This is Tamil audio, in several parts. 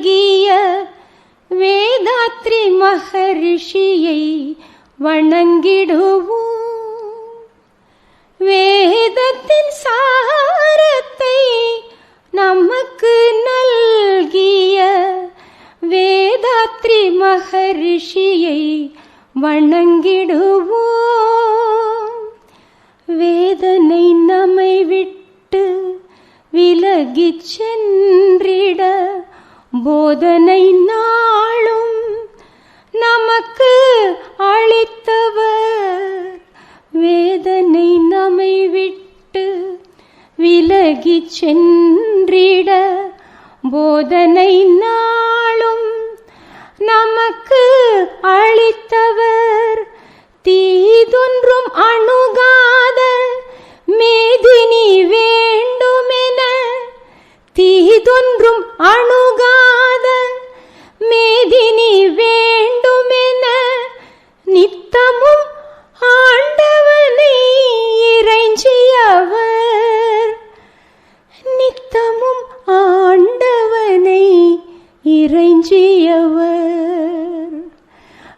அழகிய வேதாத்ரி மகரிஷியை வணங்கிடுவோம். வேதத்தின் சாரத்தை நமக்கு நல்கிய வேதாத்ரி மகரிஷியை வணங்கிடுவோம். வேதனை நம்மை விட்டு விலகிச் சென்று போதனை நாளும் நமக்கு அளித்தவர். வேதனை நம்மை விட்டு விலகி சென்றிட போதனை நாளும் நமக்கு அளித்தவர். தீதொன்றும் அவர் நித்தமும் ஆண்டவனை இறைஞ்சியவர்.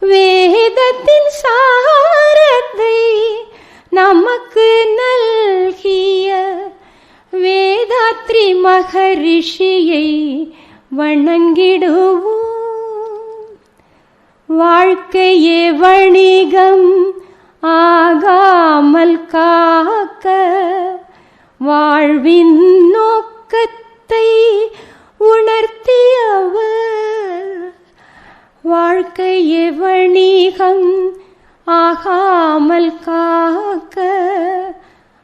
வேதத்தின் சாரத்தை நமக்கு நல்கிய வேதாத்ரி மகரிஷியை வணங்கிடுவோம். வாழ்க்கையே வணிகம் ஆகா ஆகாமல் காக்க வாழ்வின் நோக்கத்தை உணர்த்தியவர். வாழ்க்கை எவணீகம் ஆகாமல் காக்க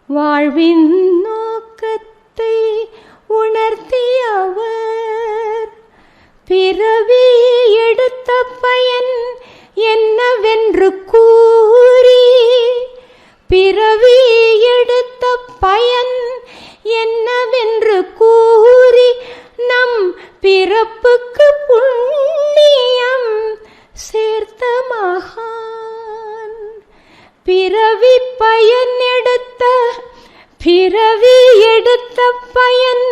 வாழ்வின் நோக்கத்தை உணர்த்தியவர். பிறவி எடுத்த எடுத்த பயன்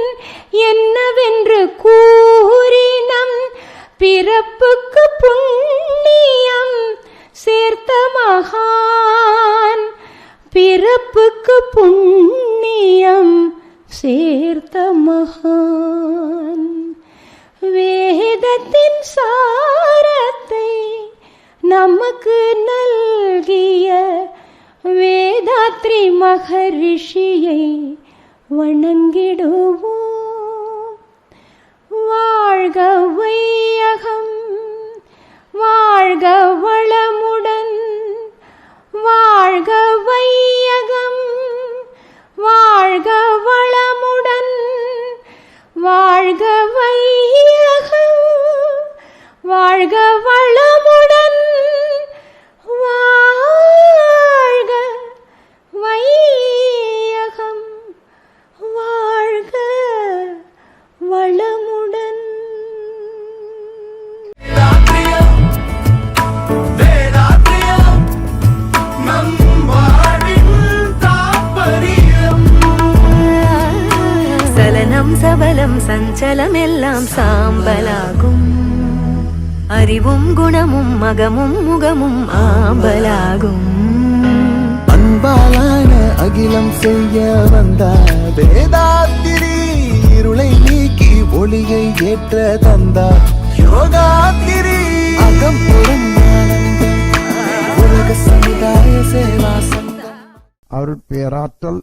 என்னவென்று கூறினம். பிறப்புக்கு புண்ணியம் சேர்த்த மகான். பிறப்புக்கு புண்ணியம் சேர்த்த மகான். வேதத்தின் சாரத்தை நமக்கு நல்கிய வேதாத்ரி மகரிஷியை வணங்கிடுவோம் வாழ்க வையகம் வாழ்க வளமுடன். வாழ்க வையகம் வாழ்க வளமுடன். வாழ்க வையகம் வாழ்க வளமுடன். சலனம் சபலம் சஞ்சலம் எல்லாம் சாம்பலாகும். அறிவும் குணமும் மகமும் முகமும் ஆம்பலாகும். அன்பாலான அகிலம் செய்ய வந்த வேதாத்திரி இருளை நீக்கி ஒளியை ஏற்ற தந்தார் யோகாத்திரி. அகம் புறம் உலக சமுதாய சேவா அருட்பேராற்றல்.